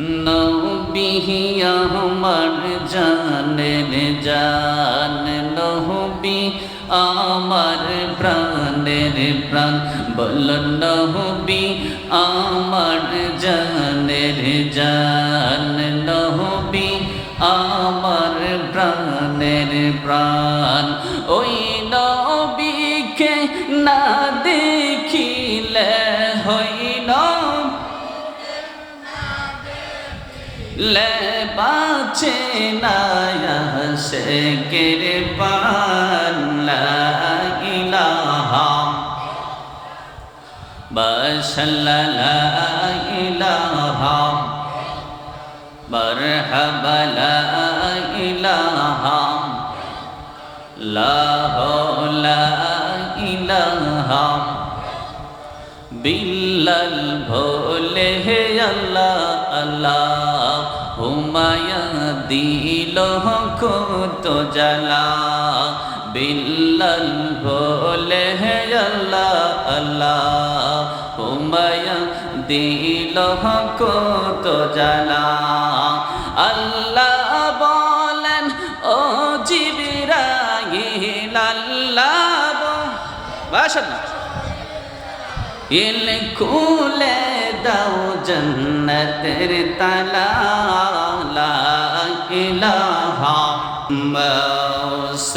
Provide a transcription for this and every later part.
নবী আমার জানের জান নহবি আমার প্রাণের প্রাণ। বল নহবি আমার জানের জান নহবি আমার প্রাণের প্রাণ। লে বাঁচে না সে কের পাল্লা বসল্লা ইলাহা। বরহবলা ইলাহা। লাহ ইলাহা। বিল্লাল ভোলে হে আল্লাহ আল্লাহ, হুমায়া দিল কত জালা বিল্লাল ভোলে হে আল্লাহ আল্লাহ, হুমায়া দিল কত জালা আল্লাহ বলেন, ও জিবিরাইল, আল্লাহ বাসনা ইল খুলে দাও জন্নতের তালা লা ইলাহা মাসাল্লাম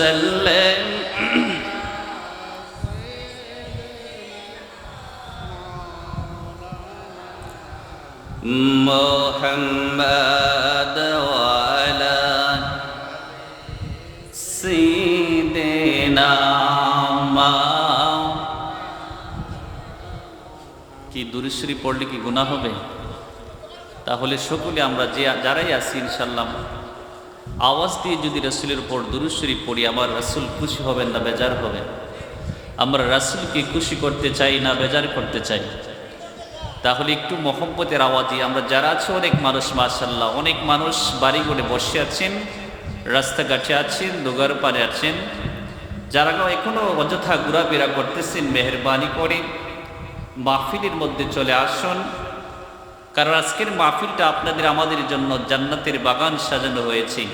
محمد দুরুশ্বরী পড়লে কি গুণা হবে? তাহলে সকলে আমরা যে, যারাই আছি ইনশাল্লাহ আওয়াজ দিয়ে যদি রসুলের উপর দুরুশ্বরী পড়ি, আমার রসুল খুশি হবেন না, বেজার হবেন আমরা রাসুলকে খুশি করতে চাই না, বেজার করতে চাই। তাহলে একটু মহব্বতের আওয়াজে আমরা, যারা আছে অনেক মানুষ মাশাল্লাহ অনেক মানুষ বাড়ি করে বসে আছেন, রাস্তাঘাটে আছেন দোগার পারে আছেন, যারা এখনও অযথা ঘোরাফেরা করতেছেন, মেহরবানি করে মাহফিলের মধ্যে চলে আসুন। কারণ আজকের মাহফিলটা আপনাদের, আমাদের জন্য জান্নাতের বাগান সাজানো হয়েছে।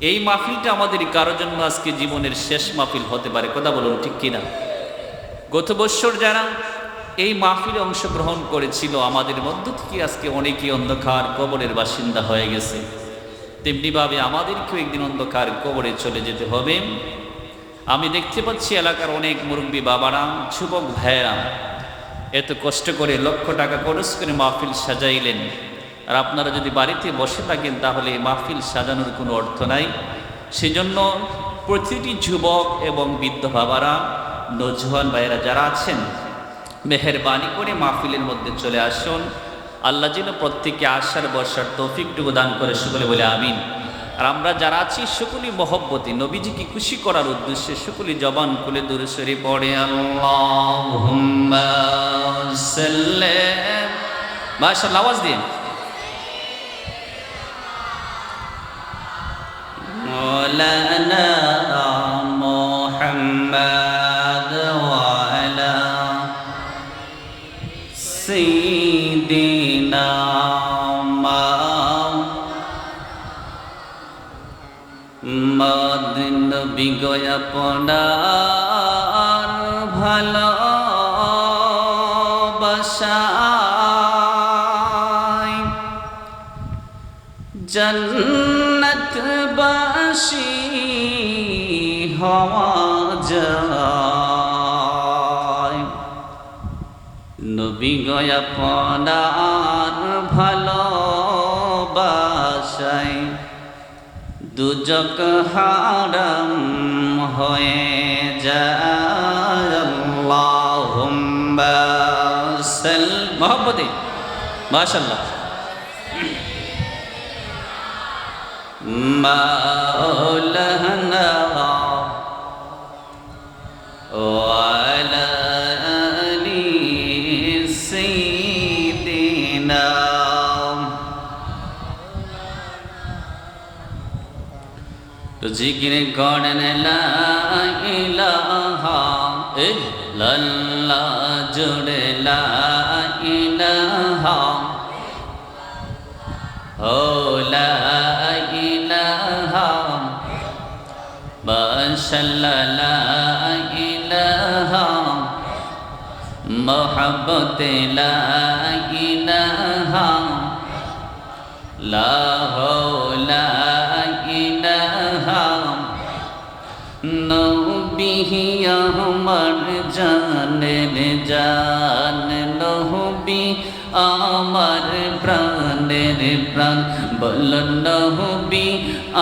এই মাহফিলটা আমাদের কারও জন্য আজকে জীবনের শেষ মাহফিল হতে পারে। কথা বলুন ঠিক কিনা? গত বৎসর যারা এই মাহফিলে অংশগ্রহণ করেছিল, আমাদের মধ্য থেকে আজকে অনেকেই অন্ধকার কবরের বাসিন্দা হয়ে গেছে। তেমনিভাবে আমাদেরকেও একদিন অন্ধকার কবরে চলে যেতে হবে। আমি দেখতে পাচ্ছি এলাকার অনেক মুরব্বী বাবারা, যুবক ভাইয়েরা এত কষ্ট করে লক্ষ টাকা খরচ করে মাহফিল সাজাইলেন। আর আপনারা যদি বাড়িতে বসে থাকেন, তাহলে মাহফিল সাজানোর কোনো অর্থ নাই। সেজন্য প্রতিটি যুবক এবং বৃদ্ধ বাবারা, নজওয়ান ভাইয়েরা যারা আছেন, মেহরবানি করে মাহফিলের মধ্যে চলে আসুন। আল্লাহ যেন প্রত্যেকে আসার বর্ষার তৌফিকটুকু দান করে সকলে বলে আমিন। আর আমরা যারা আছি সকলি মহব্বতি, নবীজিকে খুশি করার উদ্দেশ্যে সকলি জবান খুলে দূরে সরে পড়ে মাশাল আওয়াজ দিন। মৌলানা মোহাম্মদ বিগয়া পড়ার ভালো বসায় জন্নতবাসী হওয়া যায়। নবী গয়া পড়ার ভালো বাসায় দুজক হারাম হয়ে যাল সাল মোহাম্মদে জিকির করেন ইলাহা ইল্লাল্লাহ জুড়ে লা ইলাহা হো লা ইলাহা বাশাল্লা লা জান নবী আমার প্রাণের প্রাণ। বল নবী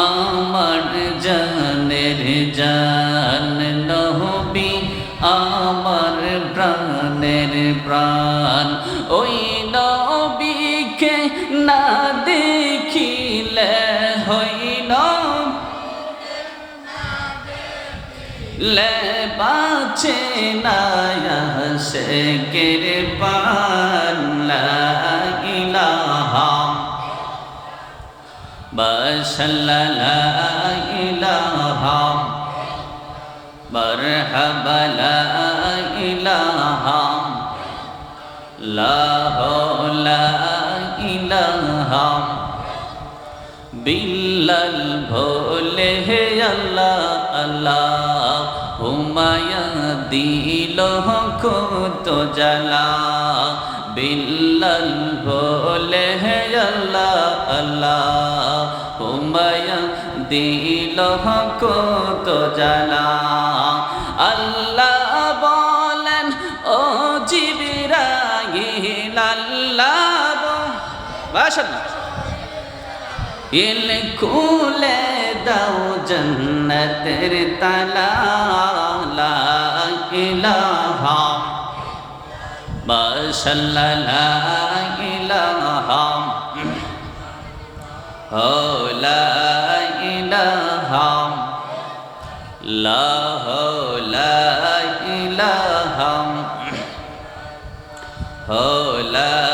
আমার জানের জান নবী আমার প্রাণের প্রাণ। ওই নবীকে না লেবাছে নায়া শেকের পাল্লা ইলাহা। বসল্লা ইলাহা। বরহবলা ইলাহা। লাহলা ইলাহা। বিল্লাল ভোলে হে আল্লাহ আল্লাহ। হুমায়া দিল কত জালা, বিল্লাল ভোলে হে আল্লাহ হুমায়া দিল কত জালা। আল্লাহ বলেন, ও জিবিরাইল, আল্লাহ ইল খুলে দাও জন্নতের তালা ইলাহা। মাশাল্লাহ ইলাহা। ও লা ইলাহা। লা